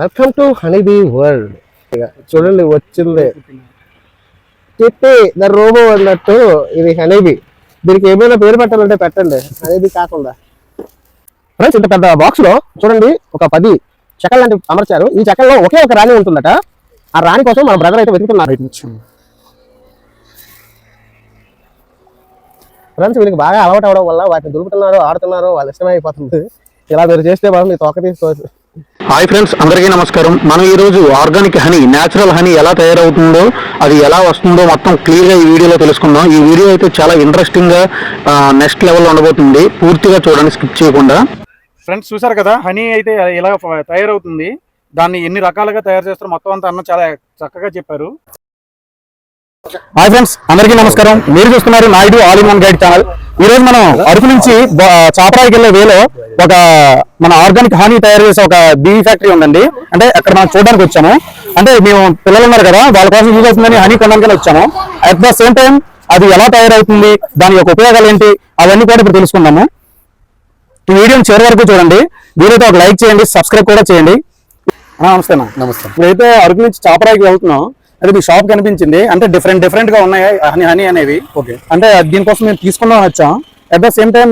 Welcome to honeybee world చూడండి వచ్చింది. చెప్పి ద రోబో అన్నట్టు ఇది హనీబీ దీనికి ఏమైనా పేరు పెట్టాలంటే పెట్టండి. హనీబీ కాకుండా. ఫ్రెండ్స్ ఇంత పెద్ద బాక్స్లో చూడండి ఒక పది చెక్కలు లాంటివి అమర్చారు. ఈ చెక్కల్లో ఒకే ఒక రాణి ఉంటుందట. ఆ రాణి కోసం మన బ్రదర్ అయితే వెతుకుతున్నారు. ఫ్రెండ్స్ వీళ్ళకి బాగా అలవాటు అవడం వల్ల వాటిని దులుపుతున్నారు ఆడుతున్నారు వాళ్ళ ఇష్టమైపోతుంది ఇలా మీరు చేస్తే మనం మీ తోక తీసుకోవచ్చు. హాయ్ ఫ్రెండ్స్ అందరికీ నమస్కారం. మనం ఈ రోజు ఆర్గానిక్ హనీ నేచురల్ హనీ ఎలా తయారవుతుందో అది ఎలా వస్తుందో మొత్తం క్లియర్గా ఈ వీడియోలో తెలుసుకుందాం. ఈ వీడియో అయితే చాలా ఇంట్రెస్టింగ్గా నెక్స్ట్ లెవెల్ ఉండబోతుంది. పూర్తిగా చూడండి స్కిప్ చేయకుండా. ఫ్రెండ్స్ చూసారు కదా హనీ అయితే ఎలా తయారవుతుంది? దాన్ని ఎన్ని రకాలుగా తయారు చేస్తారో మొత్తం అంతా అన్న చాలా చక్కగా చెప్పారు. హాయ్ ఫ్రెండ్స్ అందరికీ నమస్కారం. మీరు చూస్తున్నారు Naidu all in one guide channel. ఈ రోజు మనం అరకు నుంచి చాపరాయికి వెళ్ళే వేలో ఒక మన ఆర్గానిక్ హానీ తయారు చేసే ఒక బీ ఫ్యాక్టరీ ఉందండి. అంటే అక్కడ మనం చూడడానికి వచ్చాము. అంటే మేము పిల్లలు ఉన్నారు కదా వాళ్ళ కోసం యూజ్ అవుతుందని హనీ కొనడానికి వచ్చాము. అట్ ద సేమ్ టైం అది ఎలా తయారవుతుంది దాని యొక్క ఉపయోగాలు ఏంటి అవన్నీ కూడా ఇప్పుడు తెలుసుకుందాము. ఈ వీడియోని చివరి వరకు చూడండి. వీడియోతో ఒక లైక్ చేయండి సబ్స్క్రైబ్ కూడా చేయండి. నమస్తే నమస్తే. ఇప్పుడైతే అరకు నుంచి చాపరాయికి వెళ్తున్నాం. అది మీ షాప్ కనిపించింది. అంటే డిఫరెంట్ డిఫరెంట్గా ఉన్నాయి. హనీ హనీ అనేవి. ఓకే. అంటే దీనికోసం మేము తీసుకుందాం వచ్చాం అట్ ద సేమ్ టైం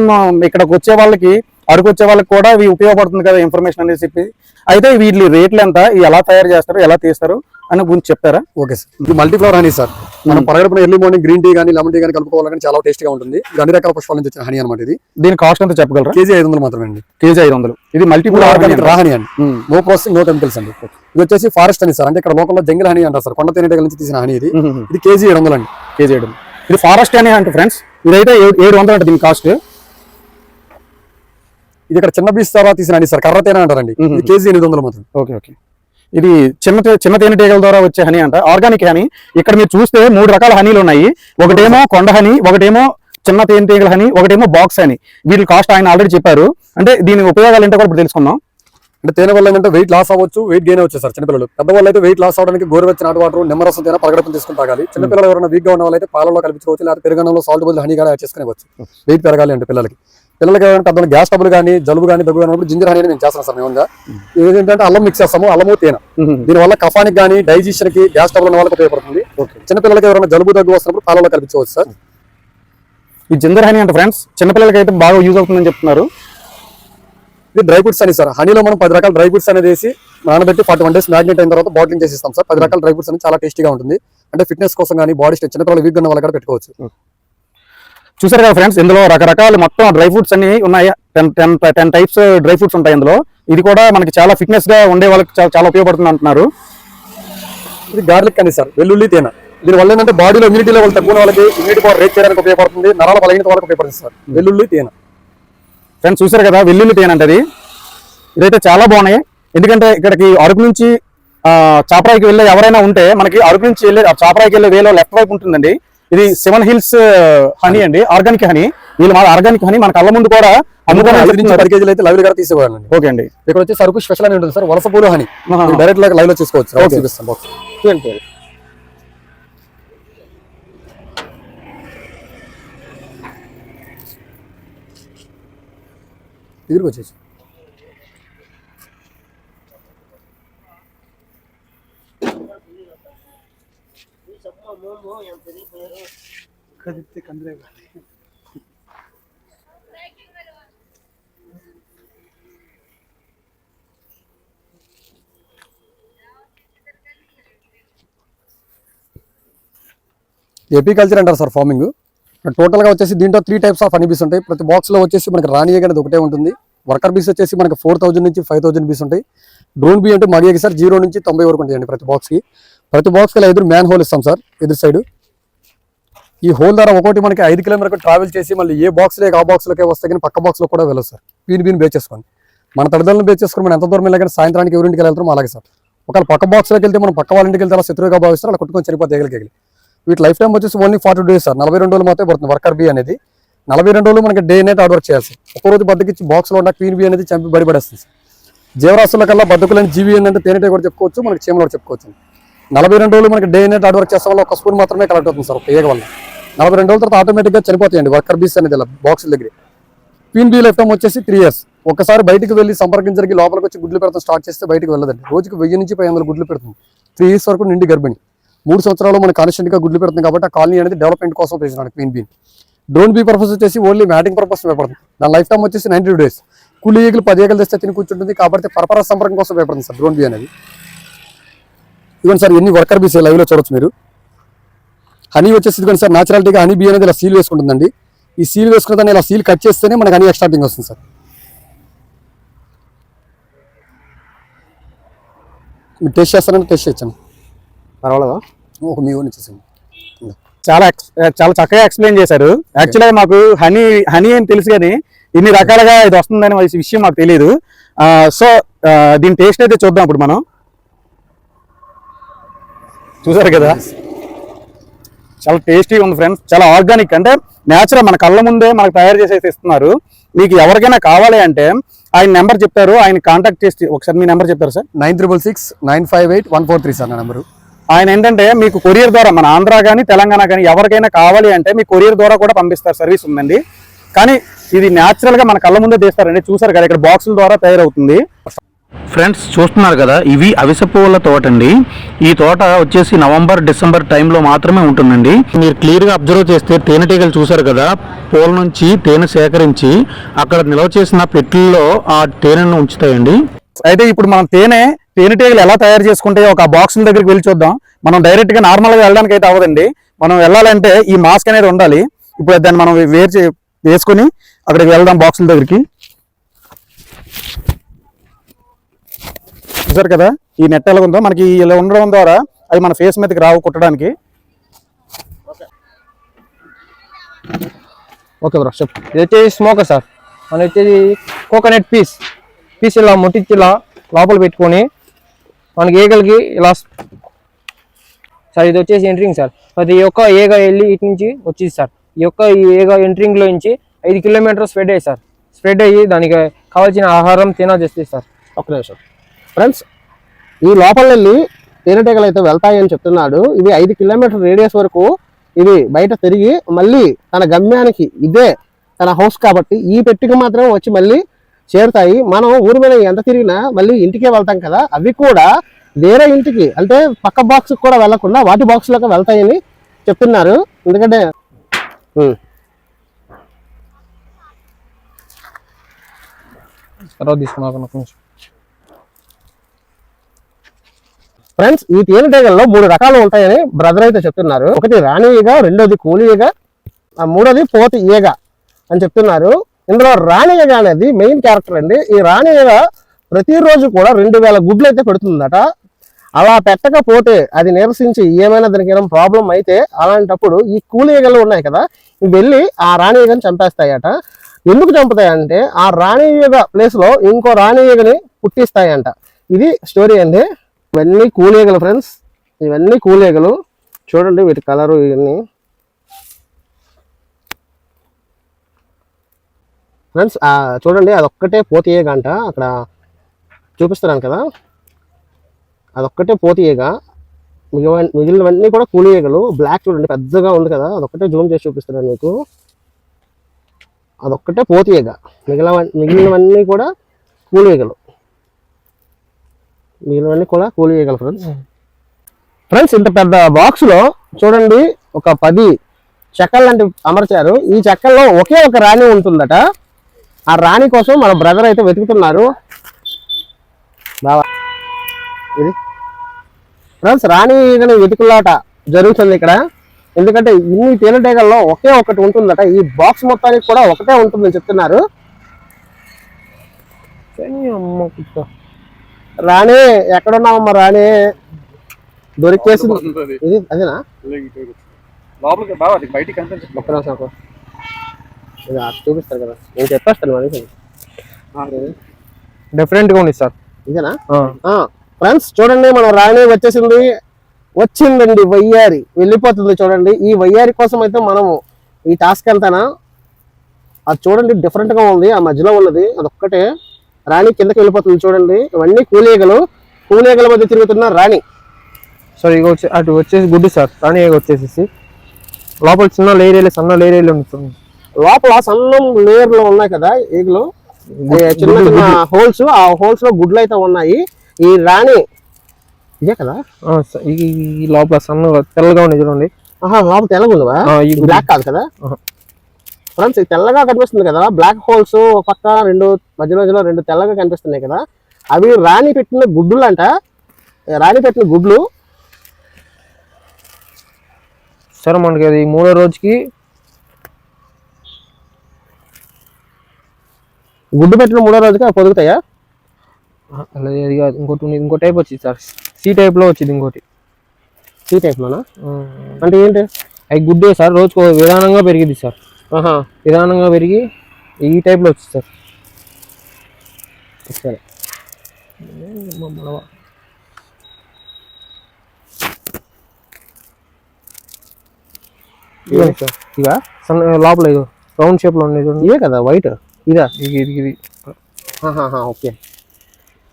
ఇక్కడికి వచ్చే వాళ్ళకి అరకు వచ్చే వాళ్ళకి కూడా ఇవి ఉపయోగపడుతుంది కదా ఇన్ఫర్మేషన్ అనేది చెప్పి. అయితే వీటి రేట్లు ఎంత ఎలా తయారు చేస్తారు ఎలా తీస్తారు? అని గురించి చెప్తారా ఓకే సార్. ఇది మల్టీఫ్లవర్ హనీ సార్. మనం పరగడుపున ఎర్లీ మార్నింగ్ గ్రీన్ టీ కానీ లెమన్ టీ కానీ కలుపుకోవాలని చాలా టేస్టీగా ఉంటుంది. ఇది అన్ని రకాల పుష్పాల నుంచి వచ్చిన హనీ అనమాట ఇది. దీని కాస్ట్ ఎంత చెప్పగలరా? కేజీ ఐదు వందలు మాత్రమే అండి. కేజీ ఐదు వందలు. ఇది మల్టిపుల్ ఆర్గానిక్ రా హనీ అండి. నో ప్రాసెసింగ్ నో కెమికల్స్ అండి. ఇది వచ్చేసి ఫారెస్ట్ హనీ సార్. అంటే ఇక్కడ లోకల్లో జంగిల్ హనీ అంటారు సార్. కొండ తేనెటీగల నుంచి తీసిన హనీ ఇది. ఇది కేజీ ఏడు వందలు అండి. కేజీ ఏడు ఇది ఫారెస్ట్ అని అంటే ఫ్రెండ్స్ ఇదైతే ఏడు- ఏడు వందలు అంటే దీని కాస్ట్ ఇది ఇక్కడ చిన్న బీస్ ద్వారా తీసిన హనీ సార్. కర్ర తేనె అంటారండి. ఇది కేజీ ఎనిమిది వందలు మాత్రం ఓకే ఓకే. ఇది చిన్న చిన్న తేనెటీగల ద్వారా వచ్చే హనీ అంట. Organic honey. ఇక్కడ మీరు చూస్తే మూడు రకాల హనీలు ఉన్నాయి. ఒకటేమో కొండ హనీ ఒకటేమో చిన్న తేనెటీగల హనీ ఒకటేమో బాక్స్ హనీ. వీటి కాస్ట్ ఆయన ఆల్రెడీ చెప్పారు. అంటే దీని ఉపయోగాలు ఏంటో కూడా ఇప్పుడు తెలుసుకుందాం. అంటే తేనె వల్ల ఏంటంటే వెయిట్ లాస్ అవ్వచ్చు వెయిట్ గెయిన్ అవ్వచ్చు సార్ చిన్నపిల్లలు. పెద్దవాళ్ళు అయితే వెయిట్ లాస్ అవడానికి గోరువెచ్చని నాటు వాటర్ నిమ్మరసం తేనె పరగడపం తీసుకుని తాగాలి. చిన్నపిల్లలు ఎవరైనా వీక్గా ఉన్న వాళ్ళు అయితే పాలలో కలిపించుకోవచ్చు లేదా పెరుగన్నంలో సాల్ట్ బదులు హనీ కూడా యాడ్ చేసుకునేవచ్చు వెయిట్ పెరగాలి అంటే పిల్లలకి. పిల్లలకి పెద్ద గ్యాస్ ట్రబుల్ కానీ జలుబు కానీ దగ్గు కానీ జింజర్ హనీ మేము చేస్తాం సార్ మేము. ఏంటంటే అల్లం మిక్స్ చేస్తాము అల్లము తేనె. దీనివల్ల కఫానికి కానీ డైజెషన్కి గ్యాస్ ట్రబుల్ ఉన్న వాళ్ళకి ఉపయోగపడుతుంది. చిన్నపిల్లలకి ఎవరైనా జలుబు దగ్గు వస్తున్నప్పుడు పాలలో కల్పించవచ్చు సార్. ఈ జిందర్ హనీ అంటే ఫ్రెండ్స్ చిన్నపిల్లలకి అయితే బాగా యూజ్ అవుతుందని చెప్తున్నారు. ఇది డ్రై ఫ్రూట్స్ అని సార్. హనీలో మనం పది రకాల డ్రై ఫ్రూట్స్ అనేది వేసి నానబెట్టి ఫార్టీ వన్ డేస్ మ్యాగ్నెట్ అయిన తర్వాత బాటిలింగ్ చేసి ఇస్తాం సార్. పది రకాల డ్రై ఫ్రూట్స్ అనేది చాలా టేస్టీగా ఉంటుంది. అంటే ఫిట్నెస్ కోసం కానీ బాడీ స్ట్రెచ్ చిన్నపిల్లలు వీక్ ఉన్న వాళ్ళు కూడా పెట్టుకోవచ్చు. చూసారు కదా ఫ్రెండ్స్ ఇందులో రకరకాల మొత్తం డ్రై ఫ్రూట్స్ అన్ని ఉన్నాయి. Ten ten ten types dry fruits ఉంటాయి ఇందులో. ఇది కూడా మనకి చాలా ఫిట్నెస్గా ఉండే వాళ్ళకి చాలా- చాలా ఉపయోగపడుతుంది అంటున్నారు. ఇది గార్లిక్ అని సార్ వెల్లుల్లి తేనె. దీని వల్ల ఏంటంటే బాడీలో ఇమ్యూనిటీ లెవెల్ తక్కువ వాళ్ళకి ఇమ్యూనిటీ పవర్ రేట్ చేయడానికి ఉపయోగపడుతుంది నరాల బలహీనత వాళ్ళకి ఉపయోగపడుతుంది సార్. వెల్లుల్లి తేనె. ఫ్రెండ్స్ చూసారు కదా వెల్లుల్లి తేనె అంటే ఇది ఇదైతే చాలా బాగున్నాయి. ఎందుకంటే ఇక్కడికి అరకు నుంచి ఆ, చాపరాయికి వెళ్ళే ఎవరైనా ఉంటే మనకి అరకు నుంచి వెళ్ళే చాపరాయికి వెళ్ళే వేలో లెఫ్ట్ వైపు ఉంటుందండి. ఇది సెవెన్ హిల్స్ హనీ అండి. Organic honey. వీళ్ళు మన ఆర్గానిక్ హనీ మన కళ్ళ ముందు కూడా అమ్ముకొని పది కేజీలు అయితే లైవ్ గారు తీసుకోవాలండి. ఓకే అండి. ఇక్కడ వచ్చి సరుకు స్పెషల్ అని ఉంటుంది సార్ వలస పూలు హనీ. డైరెక్ట్ లైవ్లో చూసుకోవచ్చు. Okay. చూపిస్తాం బాక్స్ చూడండి కందరే కానీ ఏపీ కల్చర్ అంటారు సార్ ఫార్మింగ్. టోటల్గా వచ్చేసి దీంట్లో three types of honey bees ఉంటాయి. ప్రతి బాక్స్లో వచ్చేసి మనకి రాణి అనేది ఒకటే ఉంటుంది. వర్కర్ బీస్ వచ్చేసి మనకి ఫోర్ థౌజండ్ నుంచి ఫైవ్ థౌసండ్ బీస్ ఉంటాయి. డ్రోన్ బీ అంటే మడియాకి సార్ జీరో నుంచి తొంభై వరకు ఉంటాయండి ప్రతి బాక్స్కి. ప్రతి బాక్స్కి ఎదురు మ్యాన్ హోల్ ఇస్తాం సార్ ఎదురు సైడ్ ఈ హోల్ ద్వారా ఒకటి మనకి ఐదు కిలోమీటర్ ట్రావెల్ చేసి మళ్ళీ ఏ బాక్స్ లేక ఆ బాక్స్లోకి వస్తే కానీ పక్క బాక్స్లో కూడా వెళ్ళదు సార్. వీని పీని బేచేసుకోండి మన తల్లిదండ్రులను బేచ్ మనం ఎంత దూరం వెళ్ళినా సాయంత్రానికి ఎవరింటికి వెళ్తాం అలాగే సార్. ఒకవేళ పక్క బాక్స్లోకి వెళ్తే మనం పక్క వాళ్ళ ఇంటికి వెళ్తే అలా శత్రువుగా భావిస్తారు అలా కొట్టుకొని చనిపోతే ఎగలికి వీటి లైఫ్ టైం వచ్చేసి ఓన్లీ ఫార్టీ డేస్ సార్. నలభై రెండు రోజులు మాత్రమే పడుతుంది వర్కర్ బీ అనేది. నలభై రెండు రోజులు మనకి డే నైట్ ఆర్డర్ వర్క్ చేయాల్సి ఒక రోజు బద్దకిచ్చి బాక్స్లో ఉన్న క్వీన్ బీ అనేది చంపి బడిపడేస్తుంది సార్. జీవరాశుల కల్లా బద్దకులని జీవి ఏంటంటే తేనెటే కూడా చెప్పుకోవచ్చు మనకి చీమలు కూడా చెప్పుకోవచ్చు నలభై రెండు రోజులు మనకి డే నైట్ ఆర్డర్ చేస్తాం వల్ల ఒక స్పూన్ మాత్రమే కలెక్ట్ అవుతుంది సార్ ఒక ఏగ వల్ల. నలభై రెండు రోజుల తర్వాత ఆటోమేటిక్గా చనిపోతాయండి వర్కర్ బీస్ అనేది ఇలా బాక్స్ దగ్గర. క్వీన్ బీ లైఫ్ టైం వచ్చేసి త్రీ ఇయర్స్ ఒకసారి బయటకు వెళ్ళి సంపర్కించడానికి లోపలికి వచ్చి గుడ్లు పెడతాం స్టార్ట్ చేస్తే బయటకు వెళ్ళదండి. రోజుకి వెయ్యి నుంచి పది వందల గుడ్లు పెడుతుంది. త్రీ ఇయర్స్ వరకు నిండి గర్భిణి. మూడు సంవత్సరాలు మనం కాన్స్టెంట్గా గుడ్లు పెడుతుంది కాబట్టి ఆ కాలనీ అనేది డెవలప్మెంట్ కోసం పెంచినాడు queen bee drone bee purpose వచ్చేసి ఓన్లీ మ్యాటింగ్ పర్పస్ ఉపయోగపడుతుంది దాని లైఫ్ టైం వచ్చేసి నైన్టీ టూ డేస్ కూలి ఈగలు పది ఈగలు తెస్తే తిని కూర్చుంటుంది కాబట్టి పరపర సంపర్కం కోసం ఉపయోగపడుతుంది సార్ డ్రోన్ బీ అనేది. ఇవన్నీ సార్ ఎన్ని వర్కర్ బీస్ లైవ్లో చూడొచ్చు మీరు? హనీ వచ్చేసి ఇదిగోండి సార్ న్యాచురాలిటీగా హనీ బీ అనేది ఇలా సీల్ వేసుకుంటుందండి. ఈ సీల్ వేసుకున్న దాన్ని ఇలా సీల్ కట్ చేస్తేనే మనకి హనీ ఎక్స్టార్టింగ్ వస్తుంది సార్. మీరు టెస్ట్ చేస్తారంటే టెస్ట్ చేయొచ్చాను పర్వాలేదా? ఒక మీ ఊరి వచ్చేసాను చాలా చాలా చక్కగా ఎక్స్ప్లెయిన్ చేశారు. యాక్చువల్గా మాకు హనీ హనీ అని తెలుసు కానీ ఇన్ని రకాలుగా ఇది వస్తుందని విషయం మాకు తెలియదు సో దీని టేస్ట్ అయితే చూద్దాం ఇప్పుడు మనం. చూసారు కదా? చాలా టేస్టీగా ఉంది ఫ్రెండ్స్ చాలా ఆర్గానిక్ అంటే నేచురల్ మన కళ్ళ ముందే మనకు తయారు చేసి అయితే ఇస్తున్నారు. మీకు ఎవరికైనా కావాలి అంటే ఆయన నెంబర్ చెప్తారు ఆయన కాంటాక్ట్ చేసి ఒకసారి మీ నెంబర్ చెప్తారు sir? Nine triple six nine five eight one four three sir నా నెంబరు ఆయన ఏంటంటే మీకు కొరియర్ ద్వారా మన ఆంధ్ర కానీ తెలంగాణ కానీ ఎవరికైనా కావాలి అంటే మీ కొరియర్ ద్వారా కూడా పంపిస్తారు సర్వీస్ ఉందండి. కానీ ఇది న్యాచురల్గా మన కళ్ళ ముందే తీస్తారండి. చూసారు కదా ఇక్కడ బాక్సుల ద్వారా తయారవుతుంది. ఫ్రెండ్స్ చూస్తున్నారు కదా ఇవి అవిసె పువ్వుల తోట అండి ఈ తోట వచ్చేసి నవంబర్ డిసెంబర్ టైంలో మాత్రమే ఉంటుందండి. మీరు క్లియర్గా అబ్జర్వ్ చేస్తే తేనెటీగలు చూసారు కదా పూల నుంచి తేనె సేకరించి అక్కడ నిల్వ చేసిన పెట్టెల్లో ఆ తేనెను ఉంచుతాయండి. అయితే ఇప్పుడు మనం తేనె తేనెటీగలు ఎలా తయారు చేసుకుంటే ఒక బాక్సుల దగ్గరికి వెళ్ళి చూద్దాం. మనం డైరెక్ట్గా నార్మల్గా వెళ్ళడానికి అయితే అవ్వదండి. మనం వెళ్ళాలంటే ఈ మాస్క్ అనేది ఉండాలి. ఇప్పుడు దాన్ని మనం వేర్ చే- వేసుకొని అక్కడికి వెళ్దాం బాక్సుల దగ్గరికి. చూసారు కదా? ఈ నెట్ ఎలా ఉందో మనకి ఇలా ఉండడం ద్వారా అవి మన ఫేస్ మీదకి రావు కుట్టడానికి. ఓకే బ్రో చెప్పు. ఇది వచ్చేసి స్మోకర్ సార్. మన వచ్చేసి కోకోనట్ పీస్ పీస్ ఇలా ముట్టించి ఇలా లోపల పెట్టుకొని మనకి ఈగలకి ఇలా సార్ ఇది వచ్చేసి ఎంట్రింగ్ సార్. ప్రతి ఒక్క ఏగ వెళ్ళి ఇటు నుంచి వచ్చింది సార్. ఈ యొక్క ఈ ఏగ ఎంట్రింగ్లో నుంచి ఐదు కిలోమీటర్ స్ప్రెడ్ అయ్యి సార్. స్ప్రెడ్ అయ్యి దానికి కావాల్సిన ఆహారం తినజేస్తుంది సార్. ఒక్క నిమిషం. ఫ్రెండ్స్ ఈ లోపల వెళ్ళి తేనెటీగలు అయితే వెళ్తాయని చెప్తున్నాడు. ఇది ఐదు కిలోమీటర్ రేడియస్ వరకు ఇవి బయట తిరిగి మళ్ళీ తన గమ్యానికి ఇదే తన హౌస్ కాబట్టి ఈ పెట్టికి మాత్రం వచ్చి మళ్ళీ చేరుతాయి. మనం ఊరి మీద ఎంత తిరిగినా మళ్ళీ ఇంటికే వెళ్తాం కదా. అవి కూడా వేరే ఇంటికి అంటే పక్క బాక్స్ కూడా వెళ్ళకుండా వాటి బాక్స్లోకి వెళ్తాయని చెప్తున్నారు. ఎందుకంటే తర్వాత తీసుకున్నాను ఒక నిమిషం ఫ్రెండ్స్ ఈ తేనెటీగల్లో మూడు రకాలు ఉంటాయని బ్రదర్ అయితే చెప్తున్నారు. ఒకటి రాణి ఈగ రెండోది కూలి ఈగ ఆ మూడోది పోతి ఈగ అని చెప్తున్నారు. ఇందులో రాణి ఈగ అనేది మెయిన్ క్యారెక్టర్ అండి. ఈ రాణి ఈగ ప్రతిరోజు కూడా రెండు వేల గుడ్లు అయితే పెడుతుందట. అలా పెట్టకపోతే అది నిరసించి ఏమైనా దానికి ఏమైనా ప్రాబ్లం అయితే అలాంటప్పుడు ఈ కూలి ఈగలు ఉన్నాయి కదా ఇవి వెళ్ళి ఆ రాణి ఈగని చంపేస్తాయట. ఎందుకు చంపుతాయంటే ఆ రాణి ఈగ ప్లేస్లో ఇంకో రాణి ఈగని పుట్టిస్తాయంట. ఇది స్టోరీ అండి. ఇవన్నీ కూలీగలు ఫ్రెండ్స్ ఇవన్నీ కూలేగలు చూడండి వీటి కలరు ఇవన్నీ. ఫ్రెండ్స్ చూడండి అదొక్కటే పోతీయగ అంట. అక్కడ చూపిస్తున్నాను కదా. అదొక్కటే పోతీయగ మిగిలిన మిగిలినవన్నీ కూడా కూలీగలు బ్లాక్ చూడండి పెద్దగా ఉంది కదా. అదొక్కటే జూమ్ చేసి చూపిస్తున్నాను మీకు. అదొక్కటే పోతీయగ మిగిలిన మిగిలినవన్నీ కూడా కూలీయగలు మిగిలినవన్నీ కూడా కూలి చేయగల ఫ్రెండ్స్ ఫ్రెండ్స్ ఇంత పెద్ద బాక్స్లో చూడండి ఒక పది చెక్కలు లాంటివి అమర్చారు. ఈ చెక్కల్లో ఒకే ఒక రాణి ఉంటుందట. ఆ రాణి కోసం మన బ్రదర్ అయితే వెతుకుతున్నారు. బావా. ఇది. ఫ్రెండ్స్ రాణి ఈగని వెతుకులాట జరుగుతుంది ఇక్కడ. ఎందుకంటే ఇన్ని తేనెటీగల్లో ఒకే ఒకటి ఉంటుందట. ఈ బాక్స్ మొత్తానికి కూడా ఒకటే ఉంటుందని చెప్తున్నారు. కానీ అమ్మ కుక్క. రాణి ఎక్కడున్నావమ్మా రాణి? దొరికేసింది. ఇది అదేనా? లోపలికి బాగా అది బయటికి కనిపించదు ఒక్క నిమిషం ఆగు. ఇది అటు చూపిస్తారు కదా. నేను చెప్పేస్తాను మరి. డిఫరెంట్గా ఉంది సార్. ఇదేనా? ఆ. ఫ్రెండ్స్ చూడండి మన రాణి వచ్చేసింది. వచ్చిందండి వయ్యారి. వెళ్ళిపోతుంది చూడండి. ఈ వయ్యారి కోసం అయితే మనము ఈ టాస్క్ అంతానా అది చూడండి డిఫరెంట్గా ఉంది. ఆ మధ్యలో ఉన్నది. అదొక్కటే. రాణి కిందకి వెళ్ళిపోతుంది చూడండి. ఇవన్నీ కూలీగలు. కూలీగల మధ్య తిరుగుతున్న రాణి. సార్ ఇక వచ్చి అటు వచ్చేసి గుడ్డు సార్. రాణి వచ్చేసేసి. లోపల చిన్న లేరేలు సన్న లేరేలు ఉంటుంది లోపల సన్నం లేయర్లో ఉన్నాయి కదా ఈగలు. చిన్న చిన్న హోల్స్ ఆ హోల్స్లో గుడ్లు అయితే ఉన్నాయి. ఈ రాణి ఇదే కదా? స- ఈ లోపల సన్న తెల్లగా ఉంది చూడండి. ఆహా లోపల తెల్లగా గుడ్లు. బ్లాక్ కాదు కదా. ఫ్రెండ్స్ ఇది తెల్లగా కనిపిస్తుంది కదా. బ్లాక్ హోల్స్ ఒక పక్క రెండు మధ్య మధ్యలో రెండు తెల్లగా కనిపిస్తున్నాయి కదా. అవి రాణి పెట్టిన గుడ్లు అంట రాణి పెట్టిన గుడ్లు. సరే మనకి అది మూడో రోజుకి గుడ్డు పెట్టిన మూడో రోజుకి అవి పొదుగుతాయా? అది కాదు. ఇంకోటి. ఇంకో టైప్ వచ్చింది సార్. సి టైప్లో వచ్చింది ఇంకోటి. ఈ టైప్ లోనా? ఆ, అంటే ఏంటి? అవి గుడ్డే సార్. రోజుకు విధానంగా పెరిగింది సార్. విధానంగా పెరిగి ఈ టైప్లో వచ్చింది సార్. సరే. ఇదిగోండి సార్. ఇవా? సన్న లోపల ఇది రౌండ్ షేప్లో ఉన్నాయి చూడండి. ఇవే కదా వైట్ ఇదా? ఇది ఇది ఓకే.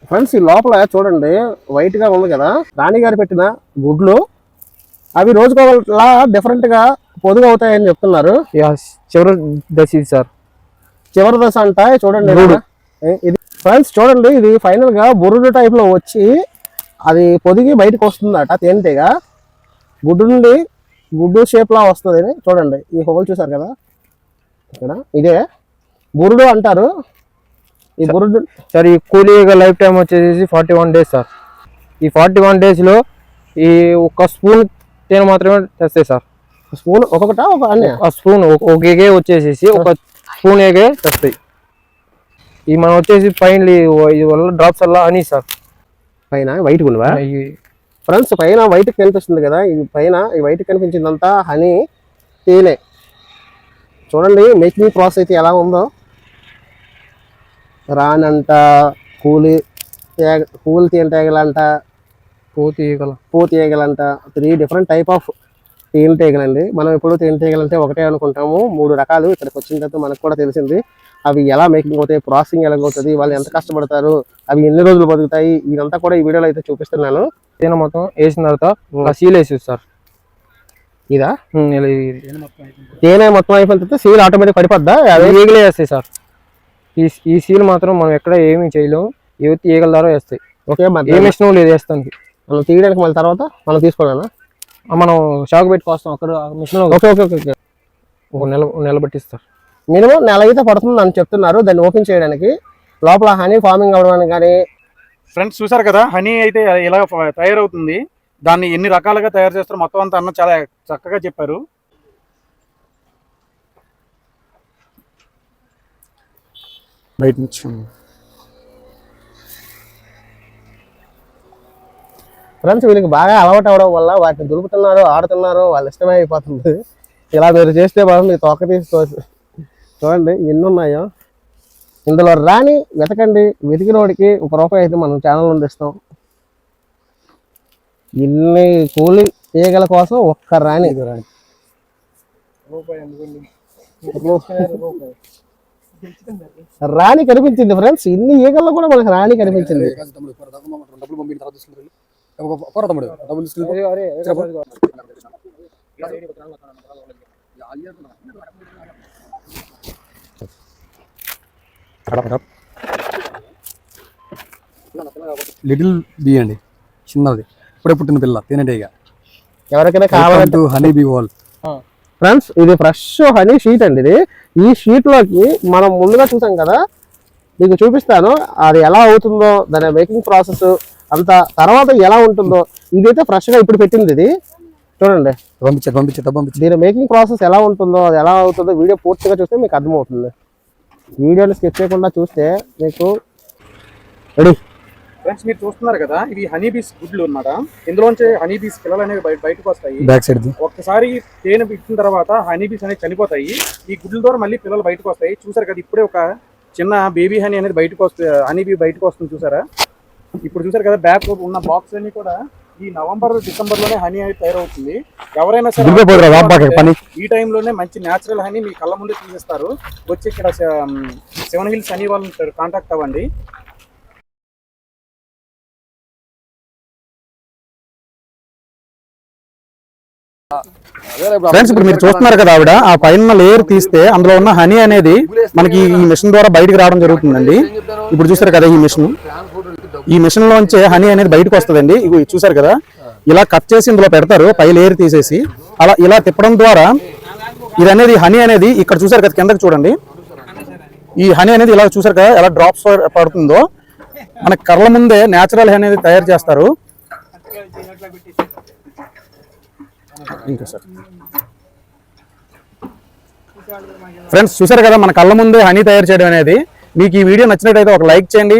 ఫ్రెండ్స్ ఈ లోపల చూడండి వైట్గా ఉంది కదా. రాణి గారు పెట్టిన గుడ్లు అవి రోజుకోవాలా డిఫరెంట్గా పొదుగు అవుతాయని చెప్తున్నారు చివరి దశ ఇది సార్. చివరి దశ అంట చూడండి ఇది ఫ్రెండ్స్ చూడండి ఇది ఫైనల్గా బురుడు టైప్లో వచ్చి అది పొదిగి బయటకు వస్తుందట తేనెటీగ. గుడ్డు నుండి గుడ్డు షేప్ లా వస్తుంది చూడండి. ఈ హోల్ చూసారు కదా? ఇక్కడ ఇదే. బురుడు అంటారు. ఈ బురుడు సార్ ఈ కూలీ లైఫ్ టైం వచ్చేసి ఫార్టీ వన్ డేస్ సార్. ఈ ఫార్టీ వన్ డేస్లో ఈ ఒక స్పూన్ తేనె మాత్రమే తెస్తాయి సార్ స్పూన్ ఒక్కొక్కట ఒక ఆ స్పూన్ ఒక ఏగే వచ్చేసేసి ఒక స్పూన్ ఏగే తెస్తాయి ఈ మనం వచ్చేసి పైన ఇది వల్ల డ్రాప్స్ వల్ల అని సార్. పైన వైట్ ఉన్నవా ఈ ఫ్రెండ్స్ పైన వైట్ కనిపిస్తుంది కదా? ఇది పైన ఈ వైట్ కనిపించిందంతా హనీ తేనె. చూడండి మేకింగ్ ప్రాసెస్ అయితే ఎలా ఉందో. రానంట కూలి తేగ కూలి తేనెటీగలంట పోతి ఈగల. పూ తీగలంట త్రీ డిఫరెంట్ టైప్ ఆఫ్ తేనెటీగలండి మనం ఎప్పుడు తేనెటీగలంటే ఒకటే అనుకుంటాము. మూడు రకాలు ఇక్కడికి వచ్చిన తర్వాత మనకు కూడా తెలిసింది. అవి ఎలా మేకింగ్ అవుతాయి ప్రాసెసింగ్ ఎలా అవుతుంది వాళ్ళు ఎంత కష్టపడతారు అవి ఎన్ని రోజులు బతుకుతాయి ఇదంతా కూడా ఈ వీడియోలో అయితే చూపిస్తున్నాను. తేనె మొత్తం వేసిన తర్వాత సీల్ వేసేది సార్. ఇదా. తేనె మొత్తం అయిపోయిన తర్వాత సీల్ ఆటోమేటిక్ పడిపోద్దా? అవి ఈగలే వేస్తాయి సార్. ఈ ఈ సీల్ మాత్రం మనం ఎక్కడ ఏమీ చేయలేము. ఏవైతే ఈగల ద్వారా వేస్తాయి. ఓకే మరి ఏ మిషన్ లేదు వేస్తానికి. మనం తీయడానికి మళ్ళీ తర్వాత మనం తీసుకోవాలన్నా మనం షాక్ పెట్టుకొస్తాం అక్కడ మిషన్ ఓకే ఓకే ఓకే ఒక నెల నెల పట్టిస్తారు మినిమం నెల అయితే పడుతుంది అని చెప్తున్నారు. దాన్ని ఓపెన్ చేయడానికి లోపల హనీ ఫార్మింగ్ అవ్వడానికి కానీ ఫ్రెండ్స్ చూసారు కదా? హనీ అయితే ఇలా తయారవుతుంది. దాన్ని ఎన్ని రకాలుగా తయారు చేస్తారో మొత్తం అంతా అన్న చాలా చక్కగా చెప్పారు. బయట నుంచి ఫ్రెండ్స్ వీళ్ళకి బాగా అలవాటు అవడం వల్ల వాటిని దులుపుతున్నారు ఆడుతున్నారు వాళ్ళ ఇష్టమే అయిపోతుంది. ఇలా మీరు చేస్తే బాగా మీరు తొక్క తీసుకోవచ్చు చూడండి ఎన్ని ఉన్నాయో. ఇందులో రాని వెతకండి వెతికినోడికి ఒక రూపాయి అయితే మనం ఛానల్ నుండి ఇస్తాం ఇన్ని కూలి ఈగల కోసం ఒక్క రాణి. రాణి. కనిపించింది ఫ్రెండ్స్ ఇన్ని ఈగల్లో కూడా మనకు రాణి కనిపించింది. పోరా తమ్ముడు డబ్బులు తీసుకుంటారు లిటిల్ బీ అండి. చిన్నది. ఇప్పుడే పుట్టిన పిల్ల తేనెటీగ. ఎవరికైనా కావాలంటే హనీ బీ వాల్ ఫ్రెండ్స్ ఇది ఫ్రెష్ హనీ షీట్ అండి ఇది. ఈ షీట్లోకి మనం ముందుగా చూసాం కదా మీకు చూపిస్తాను అది ఎలా అవుతుందో దాని మేకింగ్ ప్రాసెస్ అంత తర్వాత ఎలా ఉంటుందో ఇదైతే ఫ్రెష్గా ఇప్పుడు పెట్టింది ఇది. చూడండి. పంపించారు పంపించారు పంపించారు దీని మేకింగ్ ప్రాసెస్ ఎలా ఉంటుందో అది ఎలా అవుతుందో వీడియో పూర్తిగా చూస్తే మీకు అర్థమవుతుంది. వీడియోని స్కిప్ చేయకుండా చూస్తే మీకు రెడీ ఫ్రెండ్స్ మీరు చూస్తున్నారు కదా ఇవి హనీ బీస్ గుడ్లు అన్నమాట. ఇందులోంచి హనీ బీస్ పిల్లలు అనేవి బయ- బయటకు వస్తాయి. బ్యాక్ సైడ్ ఒక్కసారి తేనె ఇచ్చిన తర్వాత హనీ బీస్ అనేవి చనిపోతాయి. ఈ గుడ్ల ద్వారా మళ్ళీ పిల్లలు బయటకు వస్తాయి. చూసారు కదా ఇప్పుడే ఒక చిన్న బేబీ హనీ అనేది బయటకు వస్తుంది హనీ బీ బయటకు వస్తుంది చూసారా? ఇప్పుడు చూసారు కదా బ్యాక్ ఉన్న బాక్స్ అన్ని కూడా ఈ నవంబర్ డిసెంబర్లోనే హనీ అనేది తయారవుతుంది. ఎవరైనా సరే. ఈ టైంలోనే మంచి న్యాచురల్ హనీ మీ కళ్ళ ముందే తీసేస్తారు. వచ్చి ఇక్కడ సెవెన్ హిల్స్ హనీ వాళ్ళని కాంటాక్ట్ అవ్వండి. ఫ్రెండ్స్ ఇప్పుడు మీరు చూస్తున్నారు కదా ఆవిడ ఆ పైన లేయర్ తీస్తే అందులో ఉన్న హనీ అనేది మనకి ఈ మిషన్ ద్వారా బయటకు రావడం జరుగుతుందండి. ఇప్పుడు చూసారు కదా ఈ మిషన్ ఈ మిషన్ లోంచే హనీ అనేది బయటకు వస్తుందండి. ఇవి చూసారు కదా? ఇలా కట్ చేసి ఇందులో పెడతారు పై లేయర్ తీసేసి. అలా ఇలా తిప్పడం ద్వారా ఇది అనేది హనీ అనేది ఇక్కడ చూసారు కదా కిందకి చూడండి. ఈ హనీ అనేది ఇలా చూసారు కదా ఎలా డ్రాప్స్ పడుతుందో. మన కళ్ళ ముందే నేచురల్ హనీ అనేది తయారు చేస్తారు. ఇంకా సార్. ఫ్రెండ్స్ చూసారు కదా మన కళ్ళ ముందే హనీ తయారు చేయడం అనేది. మీకు ఈ వీడియో నచ్చినట్టయితే ఒక లైక్ చేయండి.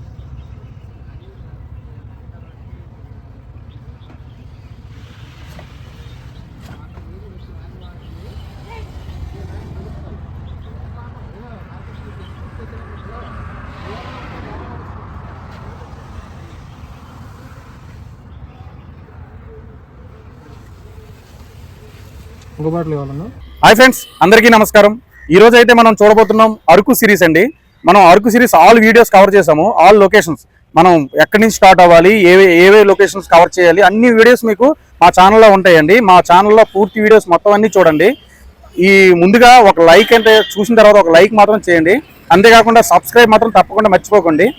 హాయ్ ఫ్రెండ్స్ అందరికీ నమస్కారం. ఈ రోజు అయితే మనం చూడబోతున్నాం అరకు సిరీస్ అండి. మనం Araku series all videos cover చేసాము ఆల్ లొకేషన్స్. మనం ఎక్కడి నుంచి స్టార్ట్ అవ్వాలి ఏవే ఏవే లొకేషన్స్ కవర్ చేయాలి అన్ని వీడియోస్ మీకు మా ఛానల్లో ఉంటాయండి. మా ఛానల్లో పూర్తి వీడియోస్ మొత్తం అన్ని చూడండి. ఈ ముందుగా ఒక లైక్ అంటే చూసిన తర్వాత ఒక లైక్ మాత్రం చేయండి. అంతేకాకుండా సబ్స్క్రైబ్ మాత్రం తప్పకుండా మర్చిపోకండి.